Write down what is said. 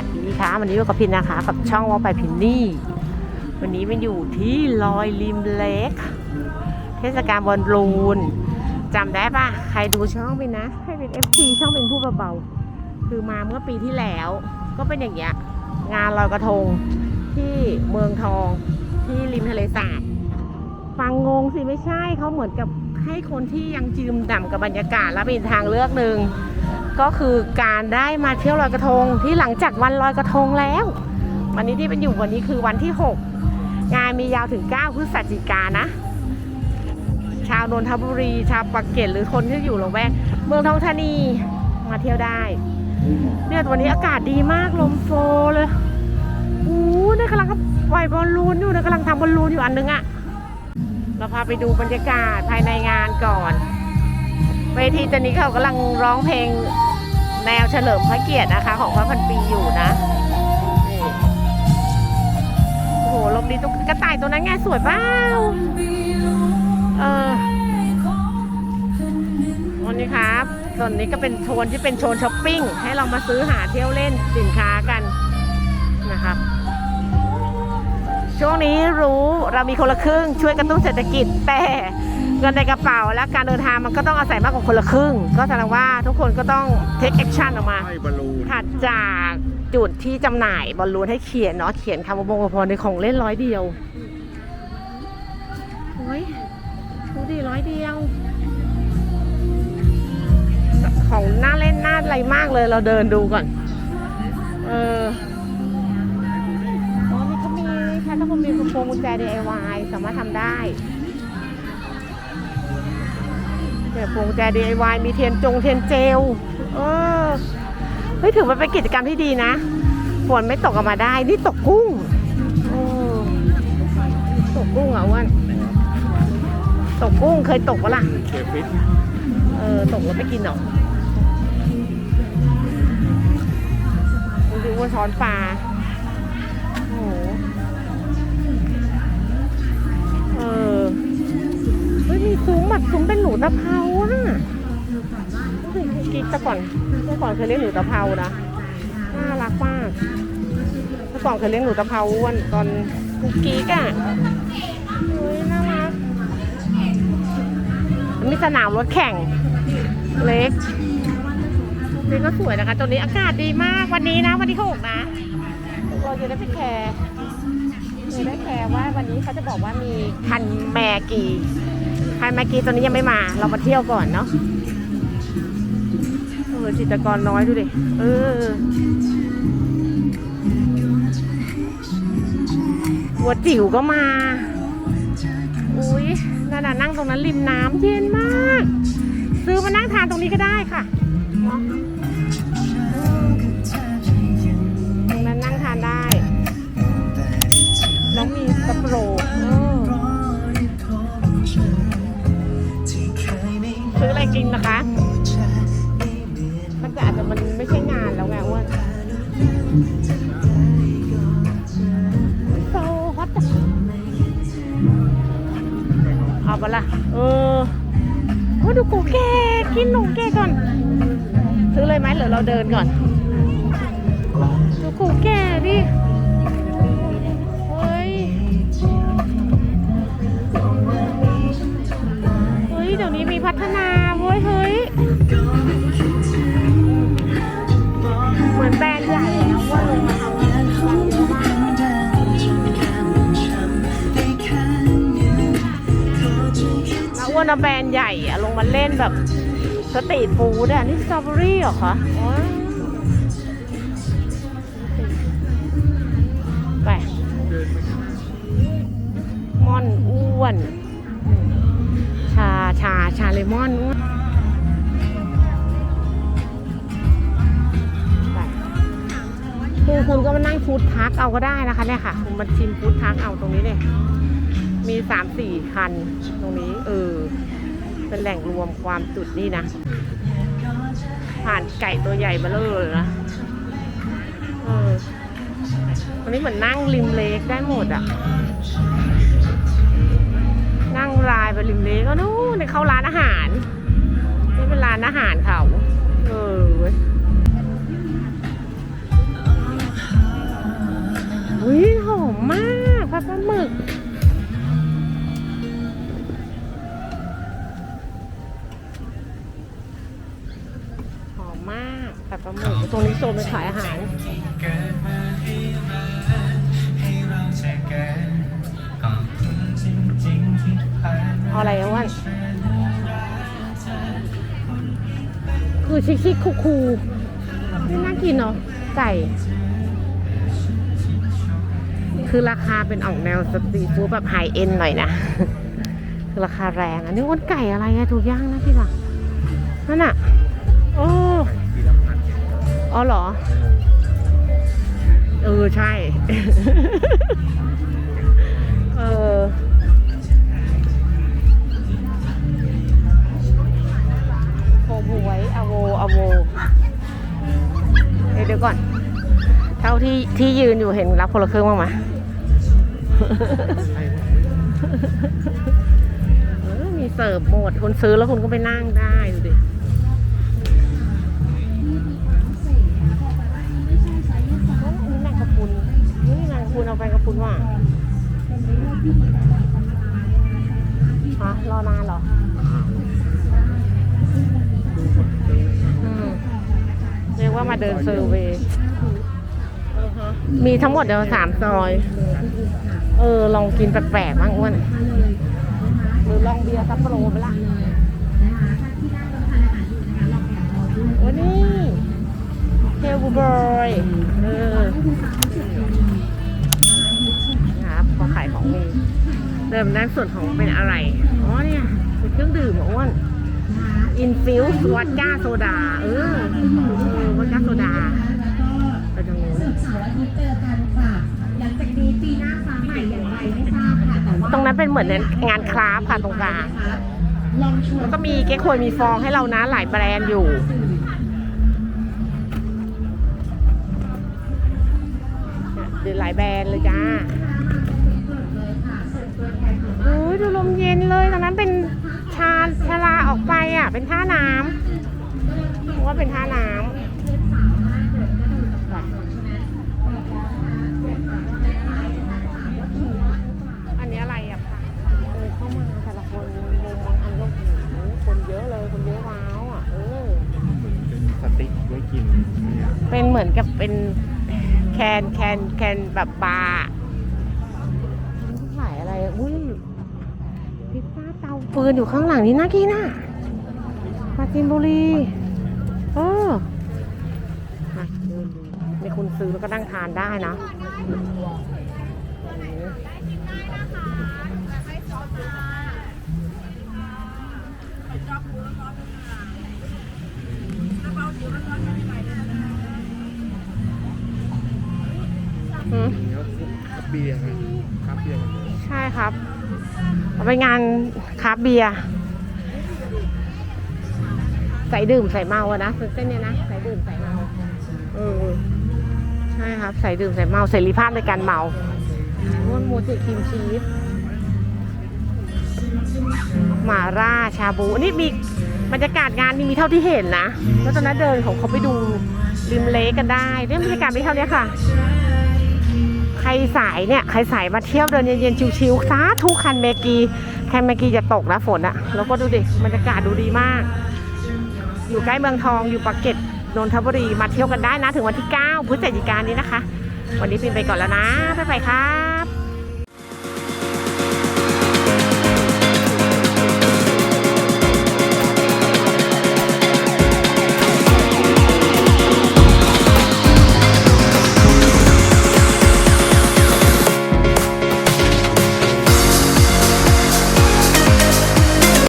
วัสดีค่ะวันนี้อยู่กับพินนะคะ กับช่องว่าไปพินนี่ วันนี้มันอยู่ที่ลอยริมเล็กเทศกาลบอลลูนจำได้ปะใครดูช่องเป็นนะใครเป็น FC ช่องเป็นผู้เบาๆคือมาเมื่อปีที่แล้ว ก็เป็นอย่างเงี้ยงานลอยกระทงที่เมืองทองที่ริมทะเลสาบฟังงงสิไม่ใช่เขาเหมือนกับให้คนที่ยังจืมด่ำกับบรรยากาศและเป็นทางเลือกหนึ่ง ก็คือการได้มาเที่ยวลอยกระทงที่หลังจากวันลอยกระทงแล้ว วันนี้ที่เป็นอยู่วันนี้คือวันที่ 6 งานมียาวถึง 9 พฤศจิกานะ ชาวนนทบุรี ชาวปากเกร็ดหรือคนที่อยู่ละแวกเมืองทองธานีมาเที่ยวได้เนี่ยวันนี้อากาศดีมากลมโฟเลยโอ้เนี่ยกำลังปล่อยบอลลูนอยู่นี่กำลังทำบอลลูนอยู่อันนึงอะเราพาไปดูบรรยากาศภายในงานก่อน เวทีตอนนี้เขากำลังร้องเพลง แนวเฉลิมพระเกียรตินะคะ ของพระพันปีอยู่นะนี่โอ้โหลมดีตุ๊กกระต่ายตัวนั้นไงสวยเปล่าเออวันนี้ครับส่วนนี้ก็เป็นโซนที่เป็นโซนช้อปปิ้ง ให้เรามาซื้อหาเที่ยวเล่นสินค้ากันนะครับ ช่วงนี้รู้เรามีคนละครึ่งช่วยกระตุ้นเศรษฐกิจแต่ เงินในกระเป๋าและการเดินทางมันก็ต้องอาศัยมากกว่าคนละครึ่ง ก็แสดงว่าทุกคนก็ต้องเทคแอคชั่นออกมา ให้บอลลูนถัดจากจุดที่จำหน่ายบอลลูนให้เขียนเนาะเขียนคำว่าบงกพรในของเล่นร้อยเดียวโอ้ยดูดิร้อยเดียว ของน่าเล่นน่าอะไรมากเลยเราเดินดูก่อน เอออ๋อนี่ก็มีใช้ถ้าคุณมีกระโปรงกุญแจ DIY สามารถทำได้ เนี่ยพวงแจ DIY มีเทียนจงเทียนเจล เออ เฮ้ยถือว่าเป็นกิจกรรมที่ดีนะฝนไม่ตกออกมาได้ นี่ตกกุ้งตกกุ้งเหรอะอ้วันตกกุ้งเคยตกปะล่ะเคฟิตเออ ตกแล้วไม่กินเหรอดูว่าช้อนปลา มีซุ้มแบบซุ้มเป็นหนูตะเภาอะรู้สึกกิ๊กแต่ก่อนเมื่อก่อนเคยเลี้ยงหนูตะเภานะน่ารักมากเมื่อก่อนเคยเลี้ยงหนูตะเภาอ้วนตอนกุ๊กกิ๊กอะเฮ้ยน่ารักมีสนามรถแข่ง เล็กนี่ก็สวยนะคะตรงนี้อากาศดีมากวันนี้นะวันที่หกนะ เราจะได้ไปแคร์จะได้แคร์ว่าวันนี้เขาจะบอกว่ามีคันแมกี คันแมกีตัวนี้ยังไม่มา เรามาเที่ยวก่อนเนาะเออจิตกรน้อยดูดิ เออหัวจิ๋วก็มา อุ้ยนั่นนั่งตรงนั้นริมน้ำเย็นมาก ซื้อมานั่งทานตรงนี้ก็ได้ค่ะ ล่ะ เออว่าดูกูแกกินหนูแกก่อน ซื้อเลยไหมหรือเราเดินก่อน นาแบรนด์ใหญ่อะลงมาเล่นแบบสตรีทฟู้ดอะนี่สตรอเบอรี่เหรอคะไปมอนอ้วน ชาชาชาเลมอนอ้วนไปคือคุณก็มานั่งฟู้ดทักเอาก็ได้นะคะเนี่ยค่ะ คุณมาชิมฟู้ดทักเอาตรงนี้เลยมีสามสี่คันตรงนี้ เออ เป็นแหล่งรวมความจุดนี่นะ ผ่านไก่ตัวใหญ่มาเลยนะเออตรงนี้เหมือนนั่งริมเลกได้หมดอะ นั่งรายไปริมเลกก็นู่นเข้าร้านอาหาร นี่เป็นร้านอาหารเขา นี้โซนเป็นขายอาหารเอาอะไรอะวันคือชิคชิคคูคูไม่น่ากินเนาะไก่ คือราคาเป็นออกแนวสตรีทฟู้ดแบบไฮเอ็นหน่อยนะ คือราคาแรงอันนี้อ้วนไก่อะไรอะถูกย่างนะพี่ล่ะนั่นอะ อ๋อเหรอ เออ ใช่ เออ โคบวยอโวอโวเอ้ยเดี๋ยวก่อน เท่าที่ที่ยืนอยู่เห็นรับคนละครึ่งบ้างไหมเออมีเสิร์ฟหมด คุณซื้อแล้วคุณก็ไปนั่งได้ดูดิ แมงกะพรุนเอาไปกระพุนว่ะฮะรอนานเหรออืมเรียกว่ามาเดินเซอร์เวย์มีทั้งหมดเดี๋ยวสามซอย เออ ลองกินแปลกๆบ้างอ้วนหรือลองเบียร์ซัปโปโรไปละโอ้นี่เฮลบูบอยเออนะครับ พอขายของมีเริ่มด้านส่วนของเป็นอะไร อ๋อเนี่ยเป็นเครื่องดื่มอะอ้วนอินฟิวส์วอดก้าโซดา เออเออวอดก้าโซดาไปตรงนู้นเสาร์อาทิตย์เจอกันค่ะหลังจากนี้ปีหน้าฟ้าใหม่อย่างไรไม่ทราบค่ะแต่ว่าตรงนั้นเป็นเหมือนงานคราฟต์ค่ะตรงกลางลองชวนแล้วก็มีเก๊กควยมีฟองให้เรานะหลายแบรนด์อยู่เดี๋ยวหลายแบรนด์เลยจ้าโอ้ยดูลมเย็นเลยตรงนั้นเป็นชาชาลาออกไปอะ เป็นท่าน้ำผมว่าเป็นท่าน้ำอันนี้อะไรอะคะเออเข้ามาแต่ละคนมุมบางอันก็โอ้โหคนเยอะเลยคนเยอะว้าวอะเออเป็นสติ๊กไว้กินเนี่ยเป็นเหมือนกับเป็นแคนแคนแคนแบบบาร์ขายอะไรอะอุ้ยพิซซ่าเตาฟืนอยู่ข้างหลังนี่น่ากินน่ะปราจีนบุรีเออมาเดินดูในคุณซื้อแล้วก็นั่งทานได้นะอืมนี่ก็คับเบียร์ไงคับเบียร์กันเลยใช่ครับเอาไปงานคราฟต์เบียร์ ใส่ดื่มใส่เมาอะนะเส้นเนี้ยนะใส่ดื่มใส่เมาเออใช่ครับใส่ดื่มใส่เมาเสรีภาพในการเมาม้วนโมจิครีมชีสหมาร่าชาบูนี่มีบรรยากาศงานนี่มีเท่าที่เห็นนะแล้วตอนนั้นเดินของเขาไปดูริมเลกกันได้เรื่องบรรยากาศไม่เท่านี้ค่ะ ใครสายเนี่ยใครสายมาเที่ยวเดินเย็นๆชิวๆสาธุคันเมกีแคันเมกีจะตกนะฝนอะแล้วก็ดูดิบรรยากาศดูดีมาก อยู่ใกล้เมืองทองอยู่ปากเกร็ดนนทบุรีมาเที่ยวกันได้นะ ถึงวันที่ 9 พฤศจิกายนนี้นะคะ วันนี้พิมไปก่อนแล้วนะ บ๊ายบายค่ะ